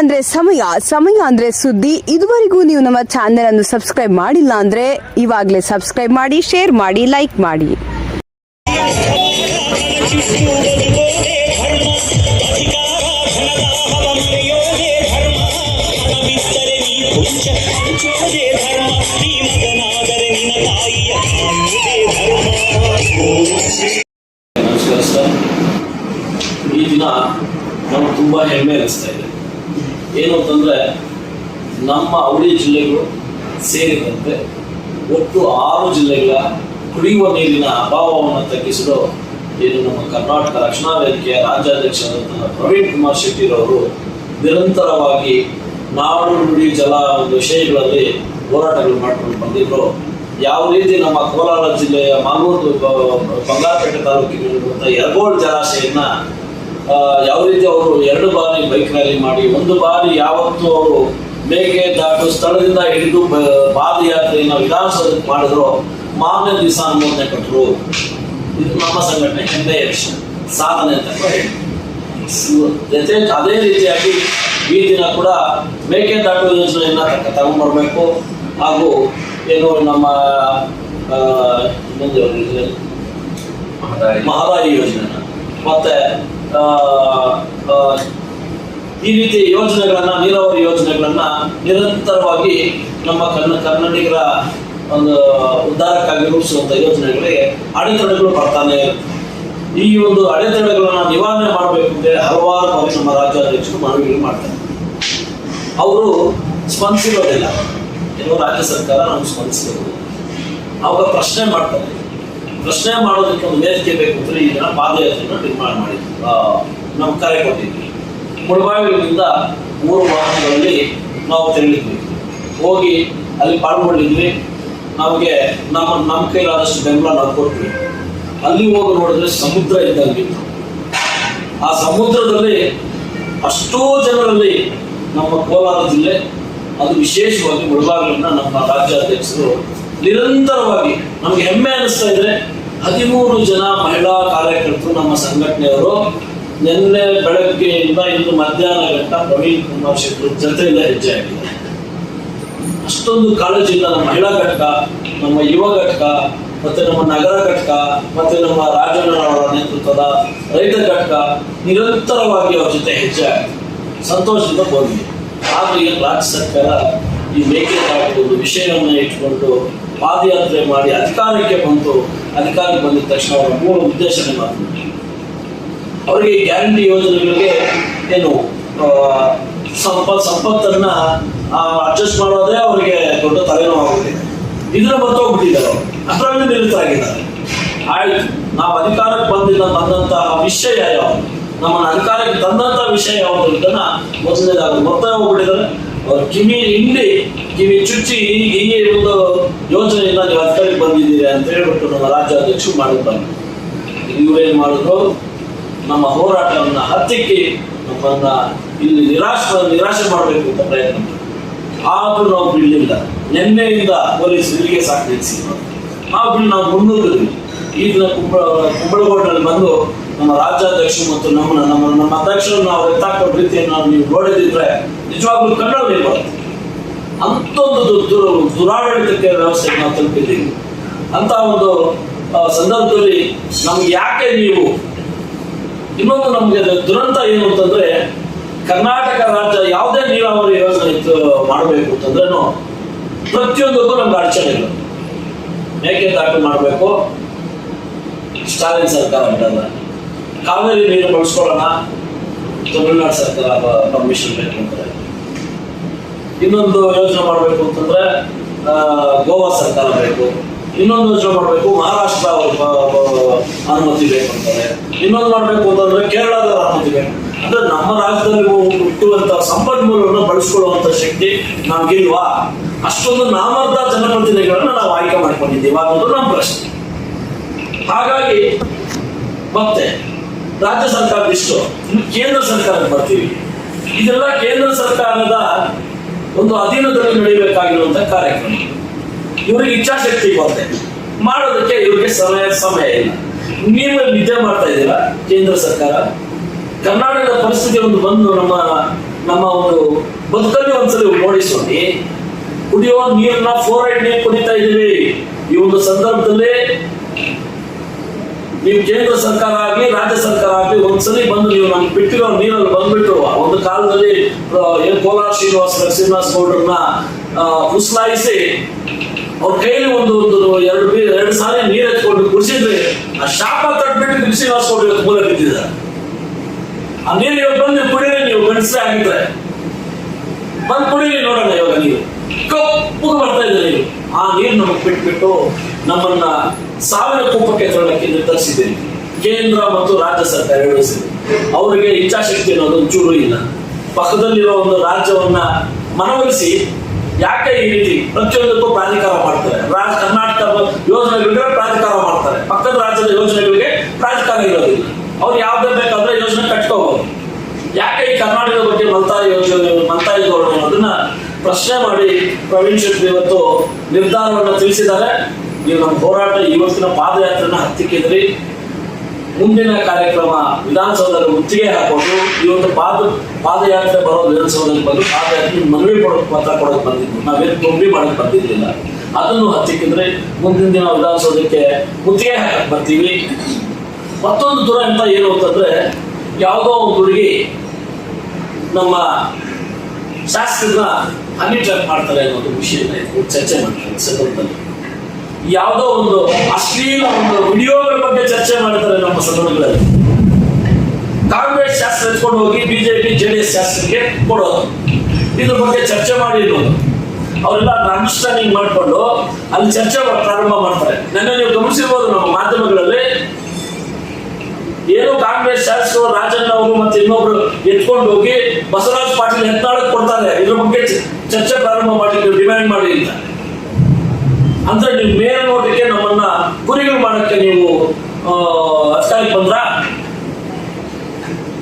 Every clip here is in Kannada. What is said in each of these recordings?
ಅಂದ್ರೆ ಸಮಯ ಸಮಯ ಅಂದ್ರೆ ಸುದ್ದಿ. ಇದುವರೆಗೂ ನೀವು ನಮ್ಮ ಚಾನೆಲ್ ಅನ್ನು ಸಬ್ಸ್ಕ್ರೈಬ್ ಮಾಡಿಲ್ಲ ಅಂದ್ರೆ ಇವಾಗಲೇ ಸಬ್ಸ್ಕ್ರೈಬ್ ಮಾಡಿ ಶೇರ್ ಮಾಡಿ ಲೈಕ್ ಮಾಡಿ. ನಮಗೆ ತುಂಬ ಹೆಮ್ಮೆ ಅನಿಸ್ತಾ ಇದೆ. ಏನು ಅಂತಂದರೆ ನಮ್ಮ ಅವಳಿ ಜಿಲ್ಲೆಗಳು ಸೇರಿದಂತೆ ಒಟ್ಟು ಆರು ಜಿಲ್ಲೆಗಳ ಕುಡಿಯುವ ನೀರಿನ ಅಭಾವವನ್ನು ತಗ್ಗಿಸಲು ಏನು ನಮ್ಮ ಕರ್ನಾಟಕ ರಕ್ಷಣಾ ವೇದಿಕೆಯ ರಾಜ್ಯಾಧ್ಯಕ್ಷರಾದಂತಹ ಪ್ರವೀಣ್ ಕುಮಾರ್ ಶೆಟ್ಟಿರವರು ನಿರಂತರವಾಗಿ ನಾಡು ನುಡಿ ಜಲ ವಿಷಯಗಳಲ್ಲಿ ಹೋರಾಟಗಳು ಮಾಡಿಕೊಂಡು ಬಂದಿದ್ರು. ಯಾವ ರೀತಿ ನಮ್ಮ ಕೋಲಾರ ಜಿಲ್ಲೆಯ ಮಾಲೂರು ಬಂಗಾರಪೇಟೆ ತಾಲೂಕಿನಲ್ಲಿರುವಂಥ ಯರಗೋಳ್ ಜಲಾಶಯನ ಯಾವ ರೀತಿ ಅವರು ಎರಡು ಬಾರಿ ಬೈಕ್ ರ್ಯಾಲಿ ಮಾಡಿ ಒಂದು ಬಾರಿ ಯಾವತ್ತು ಅವರು ಮೇಕೆ ದಾಟು ಸ್ಥಳದಿಂದ ಹಿಡಿದು ಪಾದಯಾತ್ರೆಯನ್ನು ವಿಧಾನಸೌಧಕ್ಕೆ ಮಾಡಿದ್ರು. ಮಾರನೇ ದಿವಸ ಅನುಮೋದನೆ ಕೊಟ್ಟರು ಇದು ನಮ್ಮ ಸಂಘಟನೆ ಹೆಮ್ಮೆಯ ವಿಷಯ. ಸಾಧನೆ ಅಂತ ಜೊತೆ ಅದೇ ರೀತಿಯಾಗಿ ಈ ದಿನ ಕೂಡ ಮೇಕೆದಾಟು ಯೋಜನೆಯನ್ನ ತಗೊಂಡ್ಬರ್ಬೇಕು. ಹಾಗೂ ಏನು ನಮ್ಮ ಮಹದಾಯಿ ಯೋಜನೆ. ಮತ್ತೆ ಈ ರೀತಿ ಯೋಜನೆಗಳನ್ನ, ನೀರಾವರಿ ಯೋಜನೆಗಳನ್ನ ನಿರಂತರವಾಗಿ ನಮ್ಮ ಕನ್ನ ಕನ್ನಡಿಗರ ಒಂದು ಉದ್ಧಾರಕ್ಕಾಗಿ ರೂಪಿಸುವಂತ ಯೋಜನೆಗಳಿಗೆ ಅಡೆತಡೆಗಳು ಬರ್ತಾನೆ ಈ ಒಂದು ಅಡೆತಡೆಗಳನ್ನ ನಿವಾರಣೆ ಮಾಡಬೇಕು ಅಂತ ಹಲವಾರು ಬಾರಿ ನಮ್ಮ ರಾಜ್ಯಾಧ್ಯಕ್ಷರು ಮನವಿಗಳು ಮಾಡ್ತಾರೆ. ಅವರು ಸ್ಪಂದಿಸಿರೋದಿಲ್ಲ. ಕೆಲವು ರಾಜ್ಯ ಸರ್ಕಾರ ನಮ್ಗೆ ಸ್ಪಂದಿಸಿರೋದು ಅವಾಗ ಪ್ರಶ್ನೆ ಮಾಡ್ತಾರೆ. ಪ್ರಶ್ನೆ ಮಾಡೋದಕ್ಕೆ ಒಂದು ವೇದಿಕೆ ಬೇಕು ಅಂದ್ರೆ ಈ ಜನ ಪಾದಯಾತ್ರೆಯನ್ನು ನಿರ್ಮಾಣ ಆ, ನಾವು ಕರೆ ಕೊಟ್ಟಿದ್ವಿ ಮುಳಬಾವಿಗಳಿಂದ ಮೂರು ವಾಹನಗಳಲ್ಲಿ ನಾವು ತೆರಳಿದ್ವಿ. ಹೋಗಿ ಅಲ್ಲಿ ಪಾಲ್ಗೊಂಡಿದ್ವಿ. ನಮಗೆ ನಮ್ಮ ನಮ್ಮ ಕೈಲಾದಷ್ಟು ಬೆಂಬಲ ನಾವು ಕೊಟ್ವಿ. ಅಲ್ಲಿ ಹೋಗಿ ನೋಡಿದ್ರೆ ಸಮುದ್ರ ಇದ್ದಂಗೆ ಆ ಸಮುದ್ರದಲ್ಲಿ ಅಷ್ಟೋ ಜನರಲ್ಲಿ ನಮ್ಮ ಕೋಲಾರ ಜಿಲ್ಲೆ ಅದು ವಿಶೇಷವಾಗಿ ಮುಳಬಾಗಿಲನ್ನ ನಮ್ಮ ರಾಜ್ಯಾಧ್ಯಕ್ಷರು ನಿರಂತರವಾಗಿ ನಮ್ಗೆ ಹೆಮ್ಮೆ ಅನಿಸ್ತಾ ಇದೆ. ಹದಿಮೂರು ಜನ ಮಹಿಳಾ ಕಾರ್ಯಕರ್ತರು ನಮ್ಮ ಸಂಘಟನೆಯವರು ನಿನ್ನೆ ಬೆಳಗ್ಗೆಯಿಂದ ಇಂದು ಮಧ್ಯಾಹ್ನ ಗಂಟ ಪ್ರವೀಣ್ ಕುಮಾರ್ ಶೆಟ್ಟರ್ ಜೊತೆಯಿಂದ ಹೆಜ್ಜೆ ಆಗಿದೆ ಅಷ್ಟೊಂದು ಕಾಳಜಿಯಿಂದ ನಮ್ಮ ಮಹಿಳಾ ಘಟಕ, ನಮ್ಮ ಯುವ ಘಟಕ, ಮತ್ತೆ ನಮ್ಮ ನಗರ ಘಟಕ, ಮತ್ತೆ ನಮ್ಮ ರಾಜಣ್ಣನವರ ನೇತೃತ್ವದ ರೈತ ಘಟಕ ನಿರಂತರವಾಗಿ ಅವ್ರ ಜೊತೆ ಹೆಜ್ಜೆ ಸಂತೋಷದಿಂದ ಬಂದ್ವಿ ಆದ್ರೆ ರಾಜ್ಯ ಸರ್ಕಾರ ಈ ಮೇಕೆದಾಟು ಒಂದು ವಿಷಯವನ್ನು ಇಟ್ಕೊಂಡು ಪಾದಯಾತ್ರೆ ಮಾಡಿ ಅಧಿಕಾರಕ್ಕೆ ಬಂತು ಅಧಿಕಾರಕ್ಕೆ ಬಂದ ತಕ್ಷಣ ಅವರ ಮೂಲ ಉದ್ದೇಶನೇ ಮಾಡ್ತಾರೆ ಅವರಿಗೆ ಗ್ಯಾರಂಟಿ ಯೋಜನೆಗಳಿಗೆ ಏನು ಸಂಪತ್ ಸಂಪ, ಸಂಪತ್ತನ್ನ ಅಡ್ಜಸ್ಟ್ ಮಾಡೋದೇ ಅವರಿಗೆ ದೊಡ್ಡ ತಲೆನೋವಾಗುತ್ತೆ ಇದನ್ನ ಮರ್ತೋಗ್ಬಿಟ್ಟಿದ್ದಾರೆ ಅವರು. ಅದರಲ್ಲಿ ನಿರತರಾಗಿದ್ದಾರೆ ಆಯ್ತು, ನಾವು ಅಧಿಕಾರಕ್ಕೆ ಬಂದಿದ್ದ ಬಂದಂತಹ ವಿಷಯ ಯಾವುದು? ನಮ್ಮನ್ನ ಅಧಿಕಾರಕ್ಕೆ ತಂದಂತಹ ವಿಷಯ ಯಾವುದು? ಇದನ್ನ ಮೊದಲನೇದಾಗಿ ಮೊತ್ತ ಹೋಗ್ಬಿಟ್ಟಿದ್ದಾರೆ. ಕಿವಿ ಹಿಂಡಿ ಕಿವಿ ಚುಚ್ಚಿ ಈ ಒಂದು ಯೋಜನೆಯಿಂದ ನೀವು ಅಧಿಕಾರಕ್ಕೆ ಬಂದಿದ್ದೀರಿ ಅಂತ ಹೇಳ್ಬಿಟ್ಟು ನಮ್ಮ ರಾಜ್ಯಾಧ್ಯಕ್ಷರು ಮಾಡಿದ್ದಾರೆ ಇವರೇನ್ ಮಾಡಿದ್ರು ನಮ್ಮ ಹೋರಾಟವನ್ನು ಹತ್ತಿಕ್ಕಿ ನಮ್ಮನ್ನ ಇಲ್ಲಿ ನಿರಾಶ ನಿರಾಶೆ ಮಾಡಬೇಕು ಅಂತ ಪ್ರಯತ್ನ. ಆದ್ರೂ ನಾವು ಬಿಡಲಿಲ್ಲ ನಿನ್ನೆಯಿಂದ ಪೊಲೀಸ್ ಇಲ್ಲಿಗೆ ಸಾಕು ನಿಲ್ಲಿಸಿ ನಾವು ನಾವು ಮುನ್ನೂರಿದ್ವಿ ಈ ದಿನ ಕುಂಬಳ ಕುಂಬಳಗೋಡ್ನಲ್ಲಿ ಬಂದು ನಮ್ಮ ರಾಜ್ಯಾಧ್ಯಕ್ಷರು ಮತ್ತು ನಮ್ಮ ನಮ್ಮ ನಮ್ಮ ಅಧ್ಯಕ್ಷರು ನಾವು ಎತ್ತಾಕೋ ರೀತಿಯನ್ನು ನಾವು ನೋಡಿದಿದ್ರೆ ನಿಜವಾಗ್ಲೂ ಕಣ್ಣಲ್ಲಿ ಬರುತ್ತೆ. ಅಂತೊಂದು ಒಂದು ದು- ದು- ದುರಾಡಳಿತಕ್ಕೆ ವ್ಯವಸ್ಥೆ ನಾವು ತಲುಪಿದ್ದೀವಿ. ಅಂತ ಒಂದು ಸಂದರ್ಭದಲ್ಲಿ ನಮ್ಗೆ ಯಾಕೆ ನೀವು ಇನ್ನೊಂದು ನಮ್ಗೆ ದುರಂತ ಏನು ಅಂತಂದ್ರೆ ಕರ್ನಾಟಕ ರಾಜ್ಯ ಯಾವುದೇ ನೀರಾವರಿ ಯೋಜನೆ ಮಾಡಬೇಕು ಅಂತಂದ್ರೇನು ಪ್ರತಿಯೊಂದಕ್ಕೂ ನಮ್ಗೆ ಅಡಚಣೆಗಳು ಮೇಕೆದಾಟು ಮಾಡಬೇಕು. ಸ್ಟಾಲಿನ್ ಸರ್ಕಾರ ಬಿಡಲ್ಲ. ಕಾವೇರಿ ನೀರು ಬಳಸ್ಕೊಳ್ಳೋಣ. ತಮಿಳುನಾಡು ಸರ್ಕಾರ ಪರ್ಮಿಷನ್ ಬೇಕು ಅಂತಾರೆ ಇನ್ನೊಂದು ಯೋಜನೆ ಮಾಡಬೇಕು ಅಂತಂದ್ರೆ ಗೋವಾ ಸರ್ಕಾರ ಬೇಕು. ಇನ್ನೊಂದು ಯೋಜನೆ ಮಾಡಬೇಕು, ಮಹಾರಾಷ್ಟ್ರ ಅನುಮತಿ ಬೇಕು ಅಂತಾರೆ. ಇನ್ನೊಂದು ಮಾಡಬೇಕು ಅಂತಂದ್ರೆ ಕೇರಳದ ಅನುಮತಿ ಬೇಕು. ಅಂದ್ರೆ ನಮ್ಮ ರಾಜ್ಯದಲ್ಲಿ ಹುಟ್ಟುವಂತ ಸಂಪನ್ಮೂಲವನ್ನು ಬಳಸ್ಕೊಳ್ಳುವಂತ ಶಕ್ತಿ ನಮ್ಗಿಲ್ವಾ? ಅಷ್ಟೊಂದು ನಾಮರ್ಧ ಜನಪ್ರತಿನಿಧಿಗಳನ್ನ ನಾವು ಆಯ್ಕೆ ಮಾಡ್ಕೊಂಡಿದ್ದೀವಿ ಅನ್ನೋದು ನಮ್ಮ ಪ್ರಶ್ನೆ. ಹಾಗಾಗಿ ಮತ್ತೆ ರಾಜ್ಯ ಸರ್ಕಾರದ ಇಷ್ಟು. ಇನ್ನು ಕೇಂದ್ರ ಸರ್ಕಾರಕ್ಕೆ ಬರ್ತೀವಿ. ಇದೆಲ್ಲ ಕೇಂದ್ರ ಸರ್ಕಾರದ ಒಂದು ಅಧೀನದಲ್ಲಿ ನಡೆಯಬೇಕಾಗಿರುವಂತಹ ಕಾರ್ಯಕ್ರಮ. ಇವ್ರಿಗೆ ಇಚ್ಛಾಶಕ್ತಿ ಬರುತ್ತೆ. ಮಾಡೋದಕ್ಕೆ ಇವ್ರಿಗೆ ಸಮಯ ಸಮಯ ಇಲ್ಲ. ನೀವು ನಿದ್ದೆ ಮಾಡ್ತಾ ಇದ್ದೀರಾ? ಕೇಂದ್ರ ಸರ್ಕಾರ? ಕರ್ನಾಟಕದ ಪರಿಸ್ಥಿತಿ ಒಂದು ಬಂದು ನಮ್ಮ ನಮ್ಮ ಒಂದು ಬದುಕಲ್ಲಿ ಒಂದ್ಸಲಿ ಓಡಿಸೋಣಿ ಕುಡಿಯುವ ಕುಡಿಯೋ ನೀರನ್ನ ಐಟ್ ನೀರು ಕುಡಿತಾ ಇದೀವಿ ಈ ಒಂದು ಸಂದರ್ಭದಲ್ಲಿ ನೀವು ಕೇಂದ್ರ ಸರ್ಕಾರ ಆಗಲಿ ರಾಜ್ಯ ಸರ್ಕಾರ ಆಗಲಿ ಒಂದ್ಸಲಿ ಬಂದು ನೀವು ನಮ್ಗೆ ಬಿಟ್ಟಿರೋ ನೀರಲ್ಲಿ ಬಂದ್ಬಿಟ್ಟು ಒಂದು ಕಾಲದಲ್ಲಿ ಏನ್ ಕೋಲಾರ ಶ್ರೀನಿವಾಸ ಶ್ರೀನಿವಾಸ ಗೌಡ್ರನ್ನ ಉಸ್ಲಾಯಿಸಿ ಅವ್ರ ಕೈಲಿ ಒಂದು ಒಂದು ಎರಡು ಎರಡು ಸಾರಿ ನೀರು ಎತ್ಕೊಂಡು ಕುಡಿಸಿದ್ರೆ ಆ ಶಾಪ ತಟ್ಬಿಟ್ಟು ಶ್ರೀನಿವಾಸ ಗೌಡ್ರ ಮೂಲ ಬಿದ್ದಿದ್ದಾರೆ. ಆ ನೀರು ಇವತ್ತು ಬಂದು ನೀವು ಕುಡಿದ್ರೆ ನೀವು ಗಂಡಸೇ ಆಗಿದ್ರೆ. ಬಂದು ಕುಡೀರಿ ನೋಡೋಣ ಇವಾಗ ನೀವು. ಕಪ್ಪು ಬರ್ತಾ ಇದ್ದೀರಿ ನೀರು ಆ ನೀರು ನಮಗೆ ಬಿಟ್ಬಿಟ್ಟು ನಮ್ಮನ್ನ ಸಾವಿನ ಕೂಪಕ್ಕೆ ತಳ್ಳಕ್ಕೆ ನಿರ್ಧರಿಸಿದ್ದೀರಿ ಕೇಂದ್ರ ಮತ್ತು ರಾಜ್ಯ ಸರ್ಕಾರ ಎರಡೂ ಅವರಿಗೆ ಇಚ್ಛಾಶಕ್ತಿ ಅನ್ನೋದು ಚೂರು ಇಲ್ಲ. ಪಕ್ಕದಲ್ಲಿರೋ ಒಂದು ರಾಜ್ಯವನ್ನ ಮನವೊಲಿಸಿ, ಯಾಕೆ ಈ ರೀತಿ ಪ್ರತಿಯೊಂದಕ್ಕೂ ಪ್ರಾಧಿಕಾರ ಮಾಡ್ತಾರೆ? ರಾಜ ಕರ್ನಾಟಕ ಯೋಜನೆಗಳಿಗೆ ಪ್ರಾಧಿಕಾರ ಮಾಡ್ತಾರೆ. ಪಕ್ಕದ ರಾಜ್ಯದ ಯೋಜನೆಗಳಿಗೆ ಪ್ರಾಧಿಕಾರ ಇರೋದಿಲ್ಲ. ಅವ್ರು ಯಾವ್ದೇ ಬೇಕಾದ್ರೆ ಯೋಜನೆ ಕಟ್ಕೋಬಹುದು ಯಾಕೆ ಈ ಕರ್ನಾಟಕದ ಬಗ್ಗೆ ಮಲ್ತಾ ಯೋಜನೆ, ಮಲ್ತಾ ಗೌರವ ಅನ್ನೋದನ್ನ ಪ್ರಶ್ನೆ ಮಾಡಿ ಪ್ರವೀಣ್ ಶೆಟ್ಟಿ ಇವತ್ತು ನಿರ್ಧಾರವನ್ನು ತಿಳಿಸಿದ್ದಾರೆ. ನೀವು ನಮ್ಮ ಹೋರಾಟ ಇವತ್ತಿನ ಪಾದಯಾತ್ರೆನ ಹತ್ತಿಕ್ಕಿದ್ರಿ ಮುಂದಿನ ಕಾರ್ಯಕ್ರಮ ವಿಧಾನಸೌಧದಲ್ಲಿ ಮುತ್ತಿಗೆ ಹಾಕೋದು ಇವತ್ತು ಪಾದ, ಪಾದಯಾತ್ರೆ ಬರೋ ವಿಧಾನಸೌಧದಲ್ಲಿ ಬಂದು ಪಾದಯಾತ್ರೆ ಮನವಿ ಕೊಡೋಕೆ ಪತ್ರ ಕೊಡೋಕೆ ಬಂದಿದ್ದು. ನಾವೇನು ತುಂಬಿ ಮಾಡೋಕೆ ಬಂದಿದ್ದಿಲ್ಲ ಅದನ್ನು ಹತ್ತಿಕ್ಕಿದ್ರೆ ಮುಂದಿನ ದಿನ ವಿಧಾನಸೌಧಕ್ಕೆ ಮುತ್ತಿಗೆ ಹಾಕಕ್ಕೆ ಬರ್ತೀವಿ. ಮತ್ತೊಂದು ದುರಂತ ಏನು ಅಂತಂದ್ರೆ, ಯಾವುದೋ ಒಂದು ಹುಡುಗಿ ನಮ್ಮ ಶಾಸ್ತ್ರನ ಹನಿ ಟ್ರ್ಯಾಕ್ ಮಾಡ್ತಾರೆ ಅನ್ನೋದು ವಿಷಯ ಚರ್ಚೆ ಮಾಡ್ತಾರೆ ಸಂದರ್ಭದಲ್ಲಿ. ಯಾವುದೋ ಒಂದು ಅಶ್ಲೀಲ ಒಂದು ವಿಡಿಯೋಗಳ ಬಗ್ಗೆ ಚರ್ಚೆ ಮಾಡ್ತಾರೆ ನಮ್ಮ ಸಂದರ್ಭಗಳಲ್ಲಿ ಕಾಂಗ್ರೆಸ್ ಶಾಸ್ತ್ರ ಎತ್ಕೊಂಡು ಹೋಗಿ ಬಿಜೆಪಿ ಜೆ ಡಿ ಎಸ್ ಶಾಸ್ತ್ರಕ್ಕೆ ಕೊಡೋದು. ಇದ್ರ ಬಗ್ಗೆ ಚರ್ಚೆ ಮಾಡಿ ಅನ್ನೋದು ಅವರೆಲ್ಲ ಅಂಡರ್ಸ್ಟ್ಯಾಂಡಿಂಗ್ ಮಾಡಿಕೊಂಡು ಅಲ್ಲಿ ಚರ್ಚೆ ಪ್ರಾರಂಭ ಮಾಡ್ತಾರೆ. ನನ್ನ ನೀವು ಗಮನಿಸಿರ್ಬೋದು ನಮ್ಮ ಮಾಧ್ಯಮಗಳಲ್ಲಿ. ಏನು ಕಾಂಗ್ರೆಸ್ ಶಾಸಕರು ರಾಜಣ್ಣ ಅವರು ಮತ್ತೆ ಇನ್ನೊಬ್ರು ಎತ್ಕೊಂಡು ಹೋಗಿ ಬಸವರಾಜ್ ಪಾಟೀಲ್ ಎತ್ನಾಳಕ್ ಕೊಡ್ತಾರೆ. ಇದ್ರ ಬಗ್ಗೆ ಚರ್ಚೆ ಪ್ರಾರಂಭ ಮಾಡಿ, ನೀವು ಡಿಮ್ಯಾಂಡ್ ಮಾಡಿ ಅಂತ. ಅಂದ್ರೆ ನೀವು ಮೇಲ್ ನೋಟಕ್ಕೆ ನಮ್ಮನ್ನ ಗುರಿಗಳು ಮಾಡಕ್ಕೆ ನೀವು ಅಷ್ಟಾಗಿ ಬಂದ್ರ?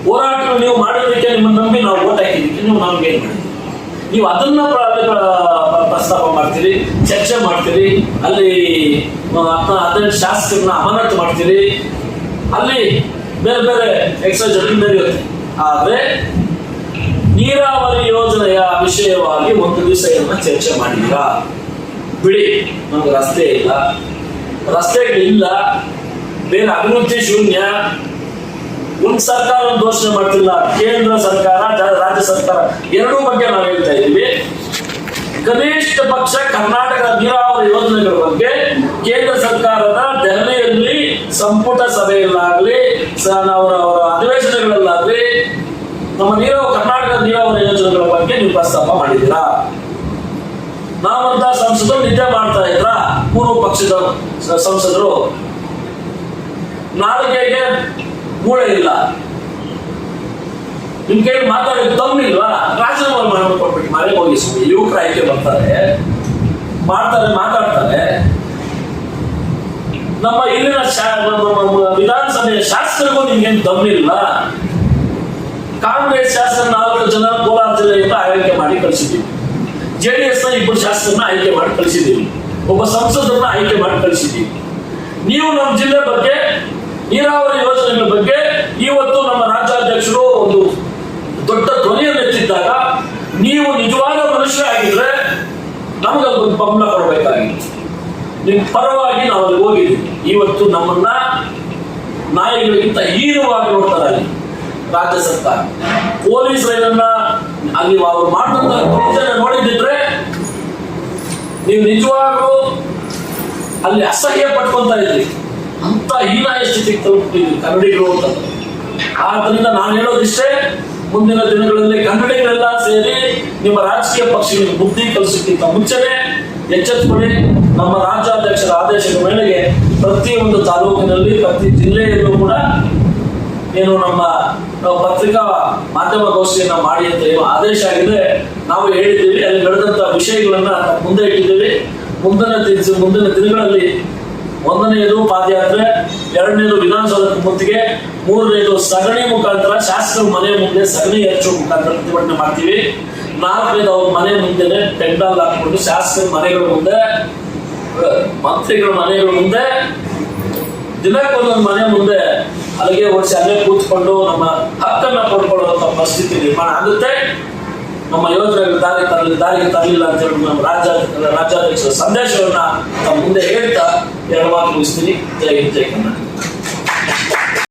ಹೋರಾಟ ನೀವು ಮಾಡೋದಕ್ಕೆ ನಿಮ್ಮನ್ನ ನಂಬಿ ನಾವು ಓಟ್ ಹಾಕಿದ್ದಕ್ಕೆ ನೀವು ನಮ್ಗೆ ಏನ್ ಮಾಡಿದ್ರಿ ನೀವು ಅದನ್ನ ಪ್ರಸ್ತಾಪ ಮಾಡ್ತೀರಿ, ಚರ್ಚೆ ಮಾಡ್ತೀರಿ, ಅಲ್ಲಿ ಅದನ್ನ ಶಾಸಕರನ್ನ ಅಮಾನತು ಮಾಡ್ತೀರಿ. ಅಲ್ಲಿ ಬೇರೆ ಬೇರೆ ಎಕ್ಸ್ಟ್ರಾ ಜಡ್ಜ್ ನಡೆಯುತ್ತೆ. ಆದ್ರೆ ನೀರಾವರಿ ಯೋಜನೆಯ ವಿಷಯವಾಗಿ ಒಂದು ದಿವಸ ಇದನ್ನ ಚರ್ಚೆ ಮಾಡಿದ್ದೀರಾ? ಬಿಡಿ. ನಮ್ಗೆ ರಸ್ತೆ ಇಲ್ಲ. ರಸ್ತೆಗಳಿಲ್ಲ. ಬೇರೆ ಅಭಿವೃದ್ಧಿ ಶೂನ್ಯ. ಒಂದು ಸರ್ಕಾರ ಒಂದು ಘೋಷಣೆ ಮಾಡ್ತಿಲ್ಲ. ಕೇಂದ್ರ ಸರ್ಕಾರ ರಾಜ್ಯ ಸರ್ಕಾರ ಎರಡೂ ಬಗ್ಗೆ ನಾವು ಹೇಳ್ತಾ ಇದ್ದೀವಿ. ಕನಿಷ್ಠ ಪಕ್ಷ ಕರ್ನಾಟಕ ನೀರಾವರಿ ಯೋಜನೆಗಳ ಬಗ್ಗೆ ಕೇಂದ್ರ ಸರ್ಕಾರದ ದೆಹಲಿಯಲ್ಲಿ ಸಂಪುಟ ಸಭೆಯಲ್ಲಾಗ್ಲಿ ಅವರ ಅವರ ಅಧಿವೇಶನಗಳಲ್ಲಾಗ್ಲಿ, ನಮ್ಮ ನೀರಾವರಿ ಕರ್ನಾಟಕ ನೀರಾವರಿ ಯೋಜನೆಗಳ ಬಗ್ಗೆ ನೀವು ಪ್ರಸ್ತಾಪ ಮಾಡಿದ್ದೀರಾ? ನಾವಂತ ಸಂಸದರು ನಿದ್ದೆ ಮಾಡ್ತಾ ಇದ್ರ? ಪೂರ್ವ ಪಕ್ಷದ ಸಂಸದರು. ನಾಲ್ಕೆಗೆ ಮೂಳೆ ಇಲ್ಲ. ನಿಮ್ ಕೈ ಮಾತಾಡೋದು ತಮ್ಮಿಲ್ವಾ ರಾಜೀನಾಮೆ ಮಾಡಿ ಕೊಟ್ಬಿಟ್ಟು ಮನೆಗೆ ಹೋಗಿ ಯುವಕರ ಆಯ್ಕೆ ಬರ್ತಾರೆ ಮಾಡ್ತಾರೆ, ಮಾತಾಡ್ತಾರೆ. ನಮ್ಮ ಇಲ್ಲಿನ ವಿಧಾನಸಭೆಯ ಶಾಸಕರಿಗೂ ನಿಮ್ಗೇನು ದಮ್ಮಿಲ್ಲ ಕಾಂಗ್ರೆಸ್ ಶಾಸಕ ನಾಲ್ಕು ಜನ ಕೋಲಾರ ಜಿಲ್ಲೆಯಿಂದ ಆಯ್ಕೆ ಮಾಡಿ ಕಳಿಸಿದ್ದೀವಿ. ಜೆಡಿಎಸ್ನ ಇಬ್ಬರು ಶಾಸಕರನ್ನ ಆಯ್ಕೆ ಮಾಡಿ ಕಳಿಸಿದ್ದೀವಿ. ಒಬ್ಬ ಸಂಸದರನ್ನ ಆಯ್ಕೆ ಮಾಡಿ ಕಳಿಸಿದ್ದೀವಿ. ನೀವು ನಮ್ಮ ಜಿಲ್ಲೆ ಬಗ್ಗೆ, ನೀರಾವರಿ ಯೋಜನೆಗಳ ಬಗ್ಗೆ ಇವತ್ತು ನಮ್ಮ ರಾಜ್ಯಾಧ್ಯಕ್ಷರು ಒಂದು ದೊಡ್ಡ ಧ್ವನಿಯನ್ನು ಎತ್ತಿದ್ದಾಗ, ನೀವು ನಿಜವಾದ ನಮಗೆ ಒಂದು ಬೆಂಬಲ ಕೊಡಬೇಕಾಗಿತ್ತು. ನಿಮ್ ಪರವಾಗಿ ನಾವು ಅಲ್ಲಿ ಹೋಗಿದ್ದೀವಿ. ಇವತ್ತು ನಮ್ಮನ್ನ ನಾಯಿಗಳಿಗಿಂತ ಹೀನವಾಗಿ ನೋಡ್ತಾರೆ ರಾಜ್ಯ ಸರ್ಕಾರ. ಪೊಲೀಸರನ್ನ ಅಲ್ಲಿ ಅವರು ಮಾಡಿದಂತ ನೋಡಿದ್ರೆ ನೀವು ನಿಜವಾಗ್ಲೂ ಅಲ್ಲಿ ಅಸಹ್ಯ ಪಟ್ಕೊಂತ ಇದ್ರಿ. ಅಂತ ಹೀನಾಯ ಸ್ಥಿತಿಗೆ ತಲುಪ್ತೀವಿ ಕನ್ನಡಿಗರು ಅಂತ. ಆದ್ರಿಂದ ನಾನು ಹೇಳೋದಿಷ್ಟೇ, ಮುಂದಿನ ದಿನಗಳಲ್ಲಿ ಕನ್ನಡಿಗರೆಲ್ಲ ಸೇರಿ ನಿಮ್ಮ ರಾಜಕೀಯ ಪಕ್ಷಗಳಿಗೆ ಬುದ್ಧಿ ಕಲಿಸೋಕ್ಕಿಂತ ಮುಂಚೆನೆ ಎಚ್ಚೆತ್ತುಕೊಳ್ಳಿ. ನಮ್ಮ ರಾಜ್ಯಾಧ್ಯಕ್ಷರ ಆದೇಶದ ಮೇರೆಗೆ ಪ್ರತಿಯೊಂದು ತಾಲೂಕಿನಲ್ಲಿ, ಪ್ರತಿ ಜಿಲ್ಲೆಯಲ್ಲೂ ಕೂಡ ಏನು ನಮ್ಮ ಪತ್ರಿಕಾ ಮಾಧ್ಯಮ ಗೋಷ್ಠಿಯನ್ನ ಮಾಡಿ ಅಂತ ಏನು ಆದೇಶ ಆಗಿದೆ ನಾವು ಹೇಳಿದ್ದೀವಿ, ಅಲ್ಲಿ ನಡೆದಂತ ವಿಷಯಗಳನ್ನ ಮುಂದೆ ಇಟ್ಟಿದ್ದೀವಿ. ಮುಂದಿನ ದಿನ ಮುಂದಿನ ದಿನಗಳಲ್ಲಿ ಒಂದನೆಯದು ಪಾದಯಾತ್ರೆ ಎರಡನೇದು ವಿಧಾನಸೌಧಕ್ಕೆ ಮುತ್ತಿಗೆ ಮೂರನೇದು ಸಗಣಿ ಮುಖಾಂತರ, ಶಾಸಕರ ಮನೆ ಮುಂದೆ ಸಗಣಿ ಹೆಚ್ಚು ಮುಖಾಂತರ ಪ್ರತಿಭಟನೆ ಮಾಡ್ತೀವಿ. ನಾಲ್ಕನೇದು ಅವ್ರ ಮನೆ ಮುಂದೆನೆ ಪೆಂಡಾಲ್ ಹಾಕೊಂಡು ಶಾಸಕರ ಮನೆಗಳ ಮುಂದೆ, ಮಂತ್ರಿಗಳ ಮನೆಗಳ ಮುಂದೆ, ದಿನಕ್ಕೊಂದೊಂದು ಮನೆ ಮುಂದೆ ಅಲ್ಲಿಗೆ ಓಡಿಸಿ ಅಲ್ಲೇ ಕೂತ್ಕೊಂಡು ನಮ್ಮ ಹಕ್ಕನ್ನ ಪಡ್ಕೊಳ್ಳುವಂತ ಪರಿಸ್ಥಿತಿ ನಿರ್ಮಾಣ ಆಗುತ್ತೆ. ನಮ್ಮ ಯೋಜನೆಗಳು ದಾರಿ ತರಲಿ, ದಾರಿಗೆ ತರಲಿಲ್ಲ ಅಂತ ಹೇಳಿ ನಮ್ಮ ರಾಜ್ಯ, ರಾಜ್ಯಾಧ್ಯಕ್ಷರ ಸಂದೇಶವನ್ನ ಮುಂದೆ ಹೇಳ್ತಾ, ಎರಡು ಮಾತು ಮುಗಿಸ್ತೀನಿ. ಜೈ ಜೈ ಕನ್ನಡ